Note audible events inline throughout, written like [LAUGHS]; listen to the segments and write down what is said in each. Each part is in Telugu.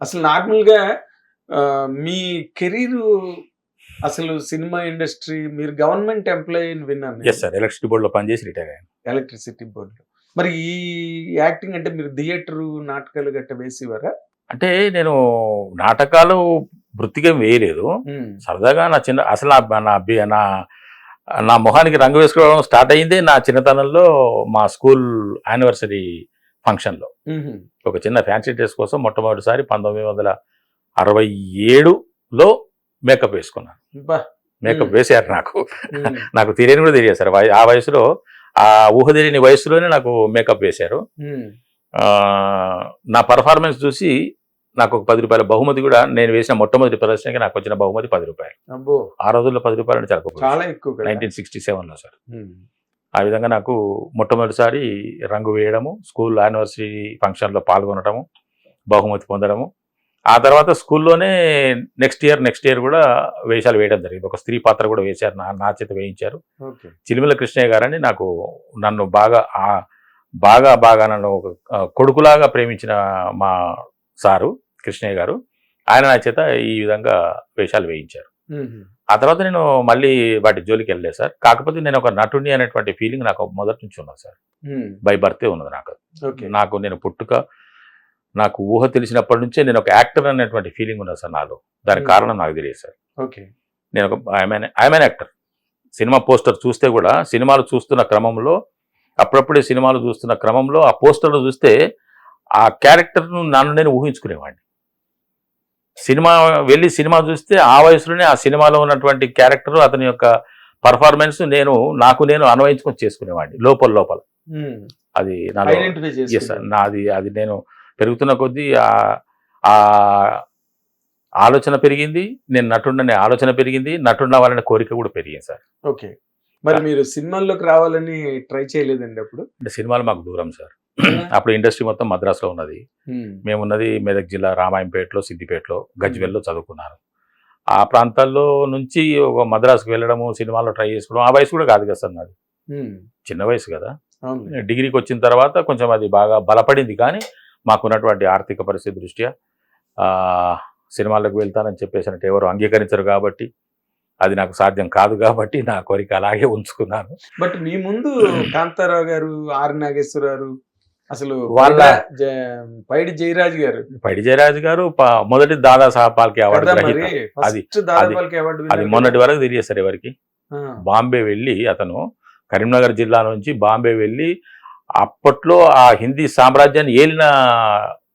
అసలు నార్మల్గా ఆ, మీ కెరీర్ అసలు సినిమా ఇండస్ట్రీ మీరు గవర్నమెంట్ ఎంప్లాయీ అని విన్నాను ఎస్ సార్ ఎలక్ట్రిసిటీ బోర్డులో పనిచేసి రిటైర్ అయ్యాను. ఎలక్ట్రిసిటీ బోర్డు మరి ఈ యాక్టింగ్ అంటే మీరు థియేటర్ నాటకాలు గట్ట వేసేవారా? అంటే నేను నాటకాలు వృత్తిగా వేయలేదు. సరదాగా నా చిన్న అసలు నా నా నా నా మొహానికి రంగు వేసుకోవడం స్టార్ట్ అయిందే నా చిన్నతనంలో మా స్కూల్ యానివర్సరీ ఫంక్షన్లో. ఒక చిన్న ఫ్యాన్సీ డ్రెస్ కోసం మొట్టమొదటిసారి పంతొమ్మిది వందల అరవై ఏడులో మేకప్ వేసుకున్నాను. మేకప్. వేసారు నాకు. [LAUGHS] నాకు తెలియని కూడా తెలియదు సార్. ఆ వయసులో ఆ ఊహ తెలియని వయసులోనే నాకు మేకప్ వేశారు. నా పర్ఫార్మెన్స్ చూసి నాకు ఒక పది రూపాయల బహుమతి కూడా నేను వేసిన మొట్టమొదటి ప్రదర్శనకి నాకు వచ్చిన బహుమతి పది రూపాయలు. ఆ రోజుల్లో పది రూపాయలు చాలా ఎక్కువ నైన్టీన్ సిక్స్టీ సెవెన్లో సార్. ఆ విధంగా నాకు మొట్టమొదటిసారి రంగు వేయడము స్కూల్ యానివర్సరీ ఫంక్షన్లో పాల్గొనడము బహుమతి పొందడము. ఆ తర్వాత స్కూల్లోనే నెక్స్ట్ ఇయర్ నెక్స్ట్ ఇయర్ కూడా వేషాలు వేయడం జరిగింది. ఒక స్త్రీ పాత్ర కూడా వేశారు నా నా చేత వేయించారు. చిలిమిల కృష్ణయ్య గారని నాకు నన్ను బాగా ఆ- బాగా బాగా నన్ను ఒక కొడుకులాగా ప్రేమించిన మా సారు కృష్ణయ్య గారు ఆయన నా చేత ఈ విధంగా వేషాలు వేయించారు. ఆ తర్వాత నేను మళ్ళీ వాటి జోలికి వెళ్ళలేదు సార్. కాకపోతే నేను ఒక నటుని అనేటువంటి ఫీలింగ్ నాకు మొదటి నుంచి ఉన్నది సార్. ఉమ్, బై బర్తే ఉన్నది నాకు. ఓకే. నాకు నేను పుట్టుక నాకు ఊహ తెలిసినప్పటి నుంచే నేను ఒక యాక్టర్ అనేటువంటి ఫీలింగ్ ఉన్నది సార్ నాలో. దానికి Hmm. కారణం నాకు తెలియదు సార్. ఓకే. నేను ఒక I'm I'm actor cinema poster చూస్తే కూడా సినిమాలు చూస్తున్న క్రమంలో అప్పుడప్పుడే సినిమాలు చూస్తున్న క్రమంలో ఆ పోస్టర్లు చూస్తే ఆ క్యారెక్టర్ను నన్ను నేను ఊహించుకునేవాడిని. సినిమా వెళ్ళి సినిమా చూస్తే ఆ వయసులోనే ఆ సినిమాలో ఉన్నటువంటి క్యారెక్టర్ అతని యొక్క పర్ఫార్మెన్స్ నేను నాకు నేను అన్వయించుకొని చేసుకునేవాడిని లోపల లోపల. అది నాది అది నేను పెరుగుతున్న కొద్దీ ఆ- ఆలోచన పెరిగింది నేను నటుండనే ఆలోచన పెరిగింది నటుండ వాళ్ళని కోరిక కూడా పెరిగింది సార్ ఓకే. మరి మీరు సినిమాల్లోకి రావాలని ట్రై చేయలేదండి అప్పుడు? అంటే సినిమాలు మాకు దూరం సార్ [CLEARS THROAT] అప్పుడు ఇండస్ట్రీ మొత్తం మద్రాసులో ఉన్నది. మేమున్నది మెదక్ జిల్లా రామాయంపేటలో సిద్దిపేటలో గజ్వెల్లో చదువుకున్నాను ఆ ప్రాంతాల్లో నుంచి ఒక మద్రాసుకు వెళ్ళడము సినిమాలో ట్రై చేసుకోవడం ఆ వయసు కూడా కాదు కదా సార్ నాది. చిన్న వయసు కదా. డిగ్రీకి వచ్చిన తర్వాత కొంచెం అది బాగా బలపడింది కానీ మాకున్నటువంటి ఆర్థిక పరిస్థితి దృష్ట్యా సినిమాలకు వెళ్తానని చెప్పేసినట్టు ఎవరు అంగీకరించరు కాబట్టి అది నాకు సాధ్యం కాదు కాబట్టి నా కోరిక అలాగే ఉంచుకున్నాను. బట్ మీ ముందు [CLEARS THROAT] కాంతారావు గారు ఆర్ నాగేశ్వరరావు అసలు వాళ్ళ- పైడి జయరాజ్ గారు పైడి జయరాజు గారు మొదటి దాదా అవార్డు అది- ఫస్ట్ దాదాపాలకి అవార్డు అది winner మొన్నటి. వరకు తెలియదు సార్ ఎవరికి బాంబే వెళ్ళి అతను కరీంనగర్ జిల్లా నుంచి బాంబే వెళ్ళి అప్పట్లో ఆ హిందీ సామ్రాజ్యాన్ని ఏలిన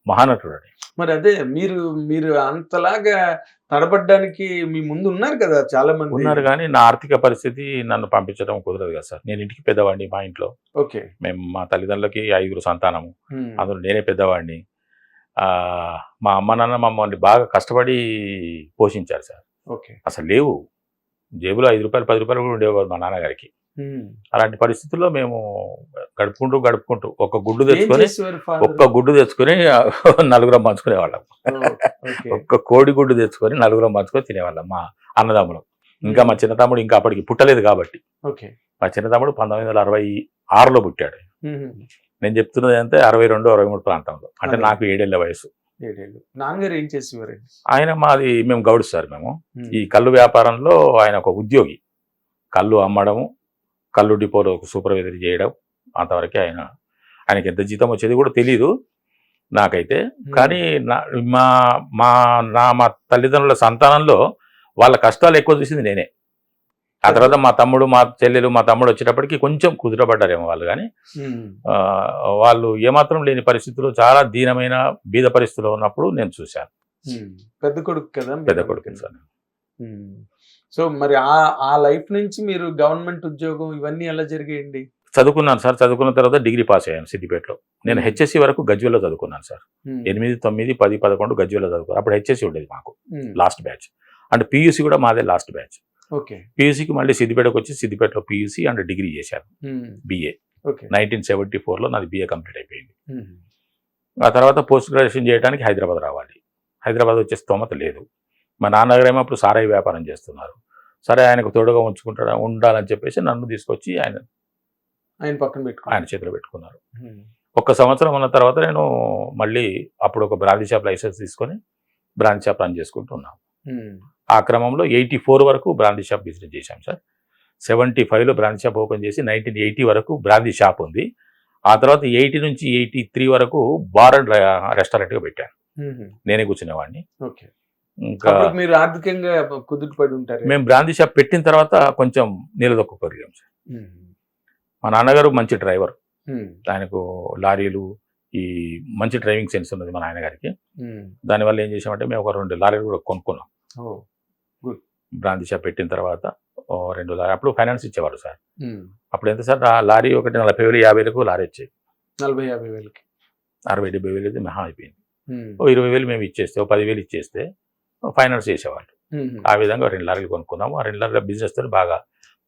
మహానటుడు. మరి అదే మీరు మీరు అంతలాగా తడబడ్డానికి మీ ముందు ఉన్నారు కదా చాలా మంది ఉన్నారు కానీ నా ఆర్థిక పరిస్థితి నన్ను పంపించడం కుదరదు కదా సార్. నేను ఇంటికి పెద్దవాడిని మా ఇంట్లో. ఓకే. మేము మా తల్లిదండ్రులకి ఐదుగురు సంతానము. అందులో నేనే పెద్దవాడిని. ఆ, మా అమ్మ నాన్న మమ్మల్ని బాగా కష్టపడి పోషించారు సార్. ఓకే. అసలు లేవు. జేబులో ఐదు రూపాయలు పది రూపాయలు కూడా ఉండేవారు మా నాన్నగారికి. అలాంటి పరిస్థితుల్లో మేము గడుపుకుంటూ గడుపుకుంటూ ఒక గుడ్డు తెచ్చుకొని చేసేవారు? ఒక్క గుడ్డు తెచ్చుకొని [LAUGHS] నలుగురం పంచుకునేవాళ్ళం. ఒక్క కోడి గుడ్డు తెచ్చుకొని నలుగురం పంచుకొని తినేవాళ్ళం మా అన్నదమ్ములు. ఇంకా మా చిన్న తమ్ముడు ఇంకా అప్పటికి పుట్టలేదు కాబట్టి. మా చిన్న తమ్ముడు పంతొమ్మిది వందల అరవై ఆరులో పుట్టాడు. నేను చెప్తున్నది అంటే అరవై రెండు అరవై మూడు ప్రాంతంలో. అంటే. నాకు ఏడేళ్ళ వయసు. నాన్నగారు ఏం చేసేవారండి ఆయన మాది మేము గౌడు సార్ మేము. ఈ కళ్ళు వ్యాపారంలో ఆయన ఒక ఉద్యోగి. కళ్ళు అమ్మడము కళ్ళు డిపోలో సూపర్వైజర్ చేయడం అంతవరకే ఆయన ఆయనకి ఎంత జీతం వచ్చేది కూడా తెలియదు నాకైతే. కానీ నా మా మా నా మా తల్లిదండ్రుల సంతానంలో వాళ్ళ కష్టాలు ఎక్కువ చూసింది నేనే. ఆ తర్వాత మా తమ్ముడు మా చెల్లెలు మా తమ్ముడు వచ్చేటప్పటికి కొంచెం కుదురపడ్డారేమో వాళ్ళు కానీ వాళ్ళు ఏమాత్రం లేని పరిస్థితుల్లో చాలా దీనమైన బీద పరిస్థితిలో ఉన్నప్పుడు నేను చూశాను. పెద్ద కొడుకు కదా పెద్ద కొడుకు సార్. సో మరి ఆ ఆ లైఫ్ నుంచి మీరు గవర్నమెంట్ ఉద్యోగం ఇవన్నీ ఎలా జరిగాయండి? చదువుకున్నాను సార్. చదువుకున్న తర్వాత డిగ్రీ పాస్ అయ్యాను సిద్దిపేటలో. నేను హెచ్ఎస్సి వరకు గజ్వెల్లో చదువుకున్నాను సార్. ఎనిమిది తొమ్మిది పది పదకొండు గజ్వెల్లో చదువుకున్నాను. అప్పుడు హెచ్ఎస్సి ఉండేది మాకు. Last batch. అండ్ పీయూసీ కూడా మాదే లాస్ట్ బ్యాచ్. ఓకే. పీయూసీకి మళ్ళీ సిద్దిపేటకు వచ్చి సిద్దిపేటలో పీయూసీ అండ్ డిగ్రీ చేశాను. బీఏ. ఓకే. నైన్టీన్ సెవెంటీ ఫోర్లో నాది బీఏ కంప్లీట్ అయిపోయింది. ఆ తర్వాత పోస్ట్ గ్రాడ్యుయేషన్ చేయడానికి హైదరాబాద్ రావాలి. హైదరాబాద్ వచ్చే స్తోమత లేదు. మా నాన్నగారేమో అప్పుడు సారాయి వ్యాపారం చేస్తున్నారు. సరే ఆయనకు తోడుగా ఉంచుకుంటా ఉండాలని చెప్పేసి నన్ను తీసుకొచ్చి ఆయన ఆయన పక్కన పెట్టుకున్నాను ఆయన చేతిలో పెట్టుకున్నారు. ఒక్క సంవత్సరం ఉన్న తర్వాత నేను మళ్ళీ అప్పుడు ఒక బ్రాంచ్ షాప్ లైసెన్స్ తీసుకొని బ్రాంచ్ షాప్ రన్ చేసుకుంటున్నాను ఉమ్, ఆ క్రమంలో ఎయిటీ ఫోర్ వరకు బ్రాంచీ షాప్ బిజినెస్ చేశాం సార్. సెవెంటీ ఫైవ్లో బ్రాంచ్ షాప్ ఓపెన్ చేసి నైన్టీన్ ఎయిటీ వరకు బ్రాంచీ షాప్ ఉంది. ఆ తర్వాత ఎయిటీ నుంచి ఎయిటీ త్రీ వరకు బార్ అండ్ రెస్టారెంట్గా పెట్టాను. నేనే కూర్చునేవాడిని. ఓకే. ఇంకా మీరు ఆర్థికంగా కుదుట పడి ఉంటారు. మేము బ్రాంచీ షాప్ పెట్టిన తర్వాత కొంచెం నిలదొక్కుకోగలిగాం సార్. మా నాన్నగారు మంచి డ్రైవర్. ఆయనకు లారీలు ఈ మంచి డ్రైవింగ్ సెన్స్ ఉన్నది మా నాన్నగారికి. దానివల్ల ఏం చేసామంటే మేము ఒక రెండు లారీలు కూడా కొనుక్కున్నాం. ఓ, బ్రాంచీ షాప్ పెట్టిన తర్వాత రెండు లారీ అప్పుడు ఫైనాన్స్ ఇచ్చేవారు సార్. అప్పుడు ఎంత సార్? లారీ ఒకటి నలభై వేలు యాభై వేలకు లారీ వచ్చేది నలభై యాభై వేలకి. అరవై డెబ్బై వేలు అయితే మహా అయిపోయింది. ఓ ఇరవై వేలు మేము ఇచ్చేస్తే ఓ పదివేలు ఇచ్చేస్తే ఫైనాన్స్ చేసేవాళ్ళు. ఆ విధంగా రెండు లారీలు కొనుక్కున్నాము. ఆ రెండు లారీల బిజినెస్తో బాగా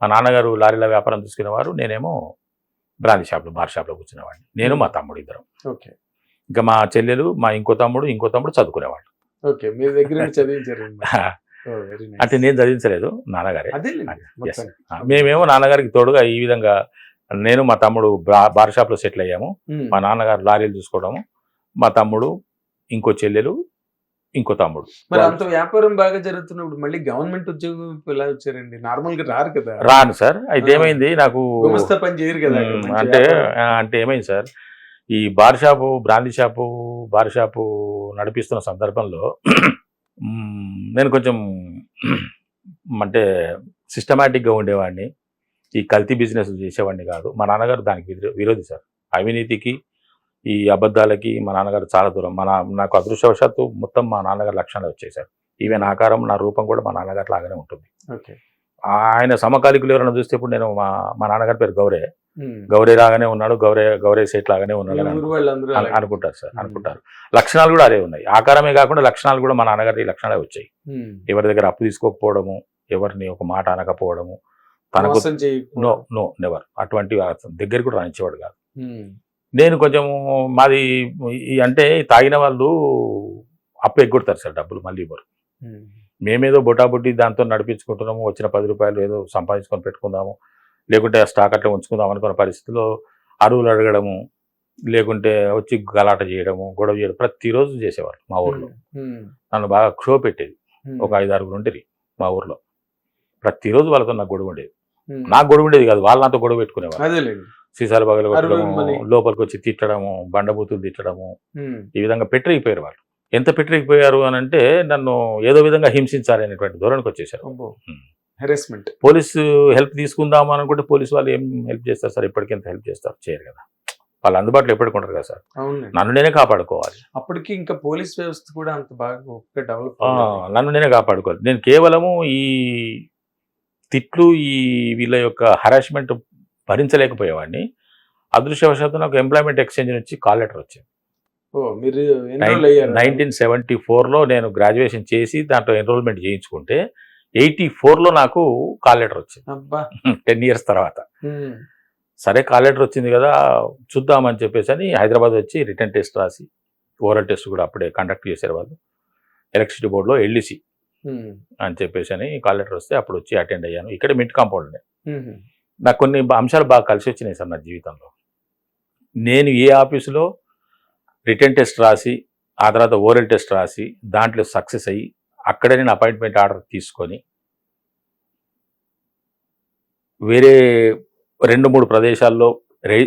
మా నాన్నగారు లారీల వ్యాపారం చూసుకునేవారు. నేనేమో బ్రాంచ్ షాప్లో బార్ షాప్లో కూర్చునేవాడిని. నేను మా తమ్ముడు ఇద్దరం. ఓకే. ఇంకా మా చెల్లెలు మా ఇంకో తమ్ముడు ఇంకో తమ్ముడు చదువుకునేవాళ్ళు. ఓకే. మీ దగ్గర చదివించారు [LAUGHS] అంటే నేను చదివించలేదు నాన్నగారే. మేమేమో నాన్నగారికి తోడుగా ఈ విధంగా నేను మా తమ్ముడు బార్ షాప్లో సెటిల్ అయ్యాము. మా నాన్నగారు లారీలు చూసుకోవడము మా తమ్ముడు ఇంకో చెల్లెలు ఇంకో తమ్ముడు. మరి అంత వ్యాపారం బాగా జరుగుతున్నప్పుడు మళ్ళీ గవర్నమెంట్ ఉద్యోగం ఎలా వచ్చారండి? నార్మల్గా రారు కదా? రాను సార్. అయితే. ఏమైంది? నాకు పని చేయరు కదా అంటే అంటే ఏమైంది సార్? ఈ bar shop brandy shop bar shop నడిపిస్తున్న సందర్భంలో నేను కొంచెం అంటే సిస్టమేటిక్గా ఉండేవాడిని. ఈ కల్తీ బిజినెస్ చేసేవాడిని కాదు. మా నాన్నగారు దానికి విరో- విరోధి సార్. అవినీతికి ఈ అబద్ధాలకి మా నాన్నగారు చాలా దూరం మన నాకు అదృష్టవశాత్తు మొత్తం మా నాన్నగారు లక్షణాలు వచ్చాయి సార్ ఈవెన్ ఆకారం నా రూపం కూడా మా నాన్నగారు లాగానే ఉంటుంది ఓకే ఆయన సమకాలికులు ఎవరైనా చూస్తే ఇప్పుడు నేను మా మా నాన్నగారి పేరు గౌరే. గౌరీ లాగానే ఉన్నాడు గౌరే గౌరే సేట్ లాగానే ఉన్నాడు మీ. అనుకుంటారు సార్. అనుకుంటారు లక్షణాలు కూడా అదే ఉన్నాయి ఆకారమే కాకుండా లక్షణాలు కూడా మా నాన్నగారి లక్షణాలే వచ్చాయి. ఎవరి దగ్గర అప్పు తీసుకోకపోవడము ఎవరిని ఒక మాట అనకపోవడము తనకు. నో నో నెవర్ అటువంటి దగ్గర కూడా రానిచ్చేవాడు కాదు. నేను కొంచెం మాది అంటే తాగిన వాళ్ళు అప్పు ఎగ్గొడతారు సార్ డబ్బులు మళ్ళీ ఇవ్వరు. మేమేదో బొటాబొట్టి దాంతో నడిపించుకుంటున్నాము వచ్చిన పది రూపాయలు ఏదో సంపాదించుకొని పెట్టుకుందాము లేకుంటే స్టాక్ అట్లా ఉంచుకుందాం అనుకున్న పరిస్థితిలో అరువులు అడగడము లేకుంటే వచ్చి గలాట చేయడము గొడవ చేయడం ప్రతిరోజు చేసేవారు మా ఊర్లో. నన్ను బాగా షో పెట్టేది. ఒక ఐదు ఆరుగురు ఉండేది మా ఊర్లో ప్రతిరోజు వాళ్ళతో నాకు గొడవ ఉండేది. నాకు గొడవ ఉండేది కాదు వాళ్ళు నాతో గొడవ పెట్టుకునేవారు అదేలేండి సీసాలు పగలు అరువులు కొట్టడము మళ్ళీ. లోపలికి వచ్చి తిట్టడము బండబూతులు తిట్టడము. ఈ విధంగా పెట్టరిగిపోయారు వాళ్ళు. ఎంత పెట్టరిగిపోయారు అని అంటే నన్ను ఏదో విధంగా హింసించాలి అనేటువంటి ధోరణికి వచ్చేసారు. హెరాస్మెంట్ పోలీసు హెల్ప్ తీసుకుందాం అనుకుంటే పోలీసు వాళ్ళు ఏం హెల్ప్ చేస్తారు సార్? ఎప్పటికి ఎంత హెల్ప్ చేస్తారు. చేయరు కదా. వాళ్ళు అందుబాటులో ఎప్పటికి ఉండరు కదా సార్. నన్ను నేనే కాపాడుకోవాలి. అప్పటికి ఇంకా పోలీస్ వ్యవస్థ కూడా అంత బాగా డెవలప్ నన్ను నేనే కాపాడుకోవాలి. నేను కేవలము ఈ తిట్లు ఈ వీళ్ళ యొక్క హరాస్మెంట్ భరించలేకపోయేవాడిని. అదృష్టవశాత్తు నాకు ఎంప్లాయ్మెంట్ ఎక్స్చేంజ్ నుంచి కాల్ లెటర్ వచ్చింది. నైన్టీన్ సెవెంటీ ఫోర్లో నేను గ్రాడ్యుయేషన్ చేసి దాంట్లో ఎన్రోల్మెంట్ చేయించుకుంటే ఎయిటీ ఫోర్లో నాకు కాల్ లెటర్ వచ్చింది. టెన్ ఇయర్స్ తర్వాత. సరే కాల్ లెటర్ వచ్చింది కదా చూద్దామని చెప్పేసి అని హైదరాబాద్ వచ్చి రిటర్న్ టెస్ట్ రాసి ఓరల్ టెస్ట్ కూడా అప్పుడే కండక్ట్ చేశారు వాళ్ళు. ఎలక్ట్రిసిటీ బోర్డులో ఎల్ఈసి. అని చెప్పేసి అని కాల్ లెటర్ వస్తే అప్పుడు వచ్చి అటెండ్ అయ్యాను. ఇక్కడ మిడ్ కాంపౌండ్నే ఉమ్. నాకు కొన్ని అంశాలు బాగా కలిసి వచ్చినాయి సార్ నా జీవితంలో. నేను ఏ ఆఫీసులో రిటర్న్ టెస్ట్ రాసి ఆ తర్వాత ఓరల్ టెస్ట్ రాసి దాంట్లో సక్సెస్ అయ్యి అక్కడే నేను అపాయింట్మెంట్ ఆర్డర్ తీసుకొని వేరే రెండు మూడు ప్రదేశాల్లో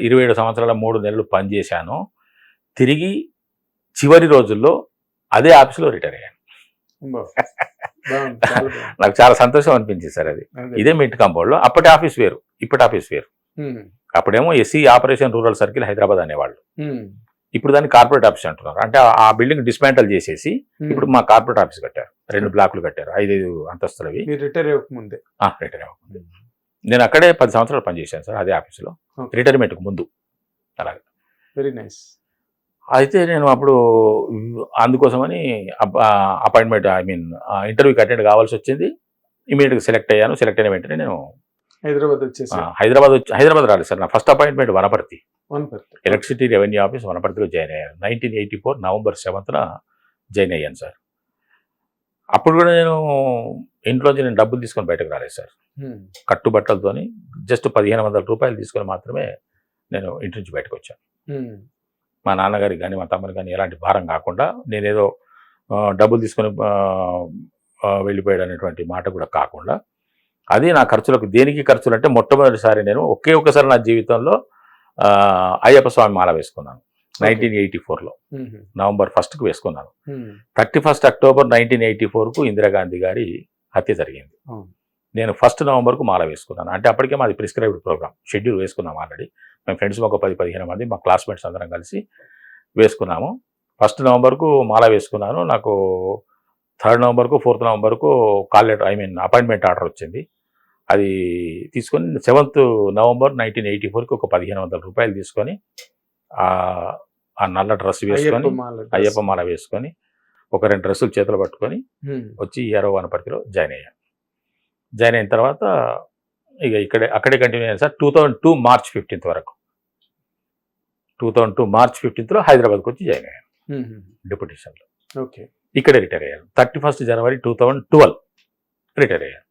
ఇరవై ఏడు సంవత్సరాల మూడు నెలలు పనిచేశాను. తిరిగి చివరి రోజుల్లో అదే ఆఫీసులో రిటైర్ అయ్యాను. నాకు చాలా సంతోషం అనిపించింది సార్ అది. ఇదే మిడ్ కాంపౌండ్లో. అప్పటి ఆఫీస్ వేరు ఇప్పటి ఆఫీస్ వేరు. అప్పుడేమో SE operation rural circle Hyderabad అనేవాళ్ళు. ఇప్పుడు దాన్ని కార్పొరేట్ ఆఫీస్ అంటున్నారు. అంటే ఆ- బిల్డింగ్ డిస్మాంటల్ చేసేసి. ఇప్పుడు మా కార్పొరేట్ ఆఫీస్ కట్టారు. రెండు బ్లాక్లు కట్టారు ఐదైదు అంతస్తులవి. రిటైర్ అవ్వకముందే. రిటైర్ అవ్వకుండా. నేను అక్కడే పది సంవత్సరాలు పనిచేశాను సార్ అదే ఆఫీసులో. రిటైర్మెంట్కి ముందు. Very nice. అయితే నేను అప్పుడు అందుకోసమని అపాయింట్మెంట్ ఐ మీన్ ఇంటర్వ్యూకి అటెండ్ కావాల్సి వచ్చింది. ఇమీడియట్గా సెలెక్ట్ అయ్యాను. సెలెక్ట్ అయిన వెంటనే నేను హైదరాబాద్ వచ్చేసి? హైదరాబాద్ వచ్చి హైదరాబాద్ రాలేదు సార్. నా first appointment Wanaparthy. Wanaparthy electricity revenue office వనపర్తిలో join అయ్యాను. నైన్టీన్ ఎయిటీ ఫోర్ నవంబర్ సెవెంత్న జాయిన్ అయ్యాను సార్. అప్పుడు కూడా నేను ఇంట్లోంచి నేను డబ్బులు తీసుకొని బయటకు రాలేదు సార్. కట్టుబట్టలతోని జస్ట్ పదిహేను వందల రూపాయలు తీసుకొని మాత్రమే నేను ఇంటి నుంచి బయటకు వచ్చాను. మా నాన్నగారికి కానీ మా తమ్ముడికి కానీ ఎలాంటి భారం కాకుండా నేనేదో డబ్బులు తీసుకొని వెళ్ళిపోయాడు అనేటువంటి మాట కూడా కాకుండా అది నా ఖర్చులకు దేనికి ఖర్చులు అంటే మొట్టమొదటిసారి నేను ఒకే ఒక్కసారి నా జీవితంలో అయ్యప్ప స్వామి మాల వేసుకున్నాను. నైన్టీన్ ఎయిటీ ఫోర్లో. నవంబర్ ఫస్ట్కి వేసుకున్నాను. Thirty first October nineteen eighty ఫోర్కు ఇందిరాగాంధీ గారి హత్య జరిగింది. నేను ఫస్ట్ నవంబర్కు మాల వేసుకున్నాను. అంటే అప్పటికే మాది ప్రిస్క్రైబ్డ్ ప్రోగ్రామ్ షెడ్యూల్ వేసుకున్నాం ఆల్రెడీ. మేము ఫ్రెండ్స్ ఒక పది పదిహేను మంది మా క్లాస్మేట్స్ అందరం కలిసి వేసుకున్నాము. ఫస్ట్ నవంబర్కు మాల వేసుకున్నాను. నాకు థర్డ్ నవంబర్కు fourth నవంబర్కు call letter I mean appointment order వచ్చింది. అది తీసుకొని సెవెంత్ నవంబర్ నైన్టీన్ ఎయిటీ ఫోర్కి ఒక పదిహేను వందల రూపాయలు తీసుకొని ఆ నల్ల డ్రెస్ వేసుకొని అయ్యప్ప మాల వేసుకొని ఒక రెండు డ్రెస్సులు చేతులు పట్టుకొని వచ్చి ఏరో వనపర్తిలో జాయిన్ అయ్యాను జాయిన్ అయిన తర్వాత ఇక ఇక్కడే అక్కడే కంటిన్యూ అయ్యాను sir. Two thousand two March fifteenth వరకు. టూ థౌజండ్ టూ మార్చ్ ఫిఫ్టీన్త్లో హైదరాబాద్కి వచ్చి జాయిన్ అయ్యాను. డిప్యూటేషన్లో ఓకే. ఇక్కడే రిటైర్ అయ్యాను. Thirty first January two thousand twelve retire అయ్యాను.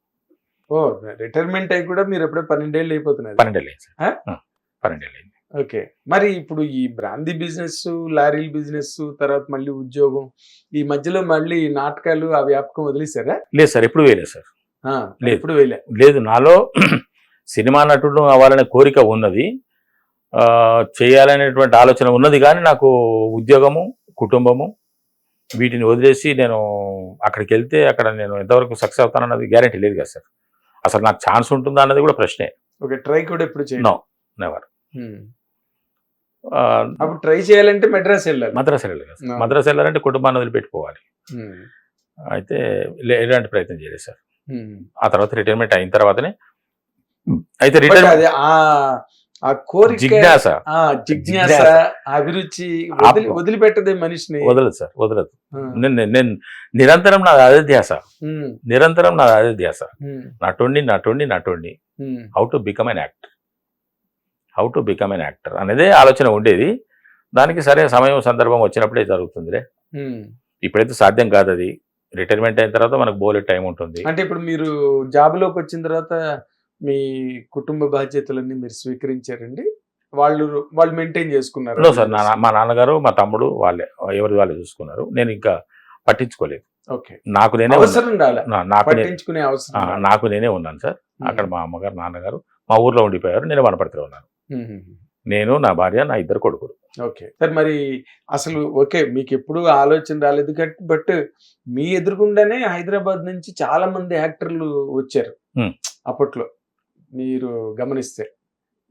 ఓ రిటైర్మెంట్ అయి కూడా మీరు ఎప్పుడే పన్నెండేళ్ళు అయిపోతున్నారు పన్నెండేళ్ళు అయింది పన్నెండేళ్ళు అయింది. ఓకే. మరి ఇప్పుడు ఈ బ్రాందీ బిజినెస్ లారీల బిజినెస్ తర్వాత మళ్ళీ ఉద్యోగం ఈ మధ్యలో మళ్ళీ నాటకాలు ఆ వ్యాపకం వదిలేశారా? లేదు సార్ ఎప్పుడు వేయలేదు సార్. ఎప్పుడు వేయలే? లేదు నాలో [CLEARS THROAT] సినిమా నటుడు అవ్వాలనే కోరిక ఉన్నది. చేయాలనేటువంటి ఆలోచన ఉన్నది కానీ నాకు ఉద్యోగము కుటుంబము వీటిని వదిలేసి నేను అక్కడికి వెళ్తే అక్కడ నేను ఎంతవరకు సక్సెస్ అవుతానన్నది గ్యారంటీ లేదు కదా సార్. అసలు నాకు ఛాన్స్ ఉంటుందా అన్నది కూడా ప్రశ్నే. ఓకే ట్రై కూడా ఎప్పుడు నో నెవర్. అప్పుడు ట్రై చేయాలంటే మెడ్రాస్ వెళ్ళాలి. మద్రాసు వెళ్ళాలి కదా సార్. No. మద్రాసు వెళ్ళాలంటే కుటుంబాన్ని వదిలిపెట్టుకోవాలి. అయితే ఎలాంటి ప్రయత్నం చేయలేదు సార్. ఆ తర్వాత రిటైర్మెంట్ అయిన తర్వాతనే అయితే రిటైర్మెంట్ ఆ కోరిక జిజ్ఞాస. జిజ్ఞాస. అభిరుచి. వదిలిపెట్టదే మనిషిని. వదలదు సార్ వదలదు. నేను నిరంతరం నాది అదే ధ్యాస. నిరంతరం నాది అదే ధ్యాస. నటుండి నటుండి how to become an actor how to become an actor అనేదే ఆలోచన ఉండేది. దానికి సరే సమయం సందర్భం వచ్చినప్పుడే జరుగుతుందిలే. ఇప్పుడైతే సాధ్యం కాదు అది రిటైర్మెంట్ అయిన తర్వాత మనకు బోలెట్ టైం ఉంటుంది. అంటే ఇప్పుడు మీరు జాబ్లోకి వచ్చిన తర్వాత మీ కుటుంబ బాధ్యతలన్నీ మీరు స్వీకరించారండి. వాళ్ళు వాళ్ళు మెయింటైన్ చేసుకున్నారు? సార్ నా మా నాన్నగారు మా తమ్ముడు వాళ్ళే ఎవరి వాళ్ళు చూసుకున్నారు. నేను ఇంకా పట్టించుకోలేదు. ఓకే. నాకు నేనే అవసరం పట్టించుకునే అవసరం. నాకు నేనే ఉన్నాను సార్. ఉమ్, అక్కడ మా అమ్మగారు నాన్నగారు మా ఊర్లో ఉండిపోయారు. నేను వనపర్తిలో ఉన్నాను. ఉమ్, ఉమ్. నేను నా భార్య నా ఇద్దరు కొడుకులు. ఓకే. సార్ మరి అసలు ఓకే మీకు ఎప్పుడు ఆలోచన రాలేదు కట్ బట్ మీ ఎదురుగుండానే హైదరాబాద్ నుంచి చాలా మంది యాక్టర్లు వచ్చారు. Hmm. అప్పట్లో. మీరు గమనిస్తే.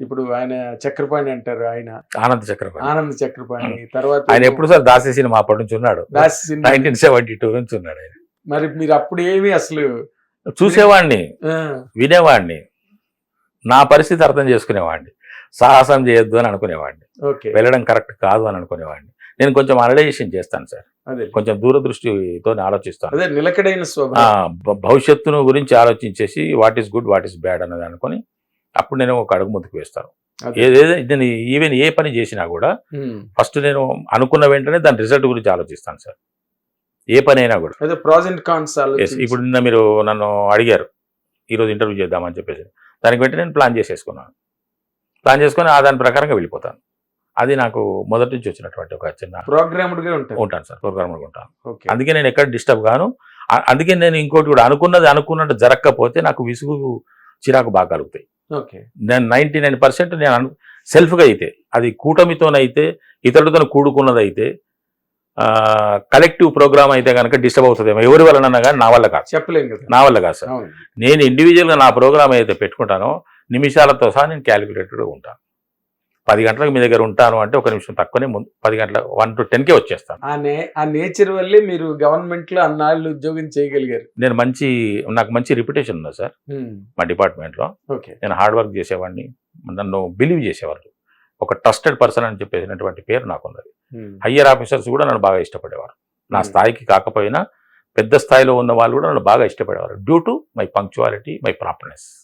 ఇప్పుడు ఆయన చక్రపాణి అంటారు ఆయన. ఆనంద్ చక్రవర్తి ఆనంద్ చక్రపాణి తర్వాత ఆయన ఎప్పుడు సార్ దాసి సినిమా అప్పటి నుంచి ఉన్నాడు. Dasi cinema. Nineteen seventy two నుంచి ఉన్నాడు ఆయన. మరి మీరు అప్పుడు ఏమి అసలు చూసేవాడిని. వినేవాడిని. నా పరిస్థితి అర్థం చేసుకునేవాడిని. సాహసం చేయొద్దు అని అనుకునేవాడిని. ఓకే. వెళ్ళడం కరెక్ట్ కాదు అని అనుకునేవాడిని. నేను కొంచెం అనలైజేషన్ చేస్తాను సార్. అదే. కొంచెం దూరదృష్టితో ఆలోచిస్తాను. అదే నిలకడైన భవిష్యత్తును గురించి ఆలోచించేసి what is good what is bad అన్నది అనుకొని అప్పుడు నేను ఒక అడుగు ముందుకు వేస్తాను. ఏదేదో నేను ఈవెన్ ఏ పని చేసినా కూడా. ఫస్ట్ నేను అనుకున్న వెంటనే దాని రిజల్ట్ గురించి ఆలోచిస్తాను సార్. ఏ పని అయినా కూడా ఇప్పుడు నిన్న మీరు నన్ను అడిగారు. ఈరోజు ఇంటర్వ్యూ చేద్దామని చెప్పేసి. దానికి వెంటనే నేను ప్లాన్ చేసేసుకున్నాను. ప్లాన్ చేసుకొని ఆ దాని ప్రకారంగా వెళ్ళిపోతాను. అది నాకు మొదటి నుంచి వచ్చినటువంటి ఒక చిన్న ప్రోగ్రామ్డ్గా ఉంటారు. ఉంటాను సార్ ప్రోగ్రామ్ ఉంటాను. అందుకే నేను ఎక్కడ డిస్టర్బ్ గాను అందుకే నేను ఇంకోటి కూడా అనుకున్నది అనుకున్నట్టు జరగకపోతే నాకు విసుగు చిరాకు బాగా కలుగుతాయి. ఓకే. నేను నైంటీ నైన్ పర్సెంట్ నేను సెల్ఫ్గా అయితే అది కూటమితోనైతే ఇతరులతో కూడుకున్నది అయితే కలెక్టివ్ ప్రోగ్రామ్ అయితే కనుక డిస్టర్బ్ అవుతుందేమో ఎవరి వలన కానీ నా వల్ల కాదు చెప్పలేం కదా. నా వల్ల కాదు సార్. నేను ఇండివిజువల్గా నా ప్రోగ్రామ్ ఏదైతే పెట్టుకుంటానో నిమిషాలతో సహా నేను క్యాలిక్యులేటెడ్గా ఉంటాను. పది గంటలకు మీ దగ్గర ఉంటాను అంటే ఒక నిమిషం తక్కువనే ముందు పది గంటల వన్ టు టెన్కే వచ్చేస్తాను. ఆ నే ఆ నేచర్ వల్లే మీరు గవర్నమెంట్లో అన్నాళ్ళు ఉద్యోగం చేయగలిగారు. నేను మంచి నాకు మంచి రిప్యుటేషన్ ఉంది సార్. మా డిపార్ట్మెంట్లో. ఓకే. నేను హార్డ్ వర్క్ చేసేవాడిని. నన్ను బిలీవ్ చేసేవారు ఒక ట్రస్టెడ్ పర్సన్ అని చెప్పేసినటువంటి పేరు నాకు ఉన్నది హయ్యర్ ఆఫీసర్స్ కూడా నన్ను బాగా ఇష్టపడేవారు. నా. స్థాయికి కాకపోయినా పెద్ద స్థాయిలో ఉన్న వాళ్ళు కూడా నన్ను బాగా ఇష్టపడేవారు. Due to my punctuality my properness